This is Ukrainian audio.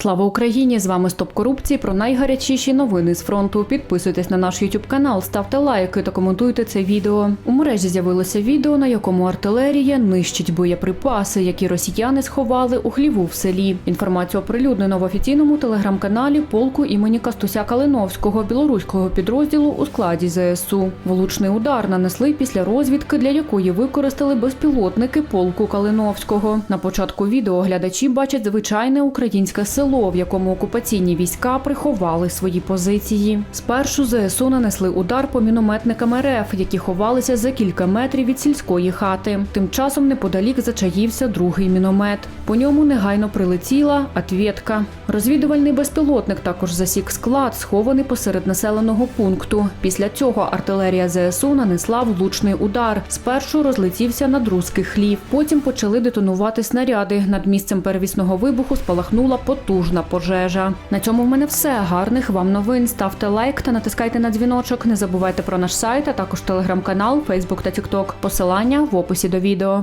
Слава Україні! З вами Стоп корупції про найгарячіші новини з фронту. Підписуйтесь на наш YouTube канал, ставте лайки та коментуйте це відео. У мережі з'явилося відео, на якому артилерія нищить боєприпаси, які росіяни сховали у хліву в селі. Інформацію оприлюднено в офіційному телеграм-каналі полку імені Кастуся Калиновського білоруського підрозділу у складі ЗСУ. Влучний удар нанесли після розвідки, для якої використали безпілотники полку Калиновського. На початку відео глядачі бачать звичайне українське село, в якому окупаційні війська приховали свої позиції. Спершу ЗСУ нанесли удар по мінометникам РФ, які ховалися за кілька метрів від сільської хати. Тим часом неподалік зачаївся другий міномет. По ньому негайно прилетіла атвєтка. Розвідувальний безпілотник також засік склад, схований посеред населеного пункту. Після цього артилерія ЗСУ нанесла влучний удар. Спершу розлетівся над руський хлів. Потім почали детонувати снаряди. Над місцем перевісного вибуху спалахнула потужна пожежа. На цьому в мене все. Гарних вам новин. Ставте лайк та натискайте на дзвіночок. Не забувайте про наш сайт, а також телеграм-канал, Фейсбук та Тікток. Посилання в описі до відео.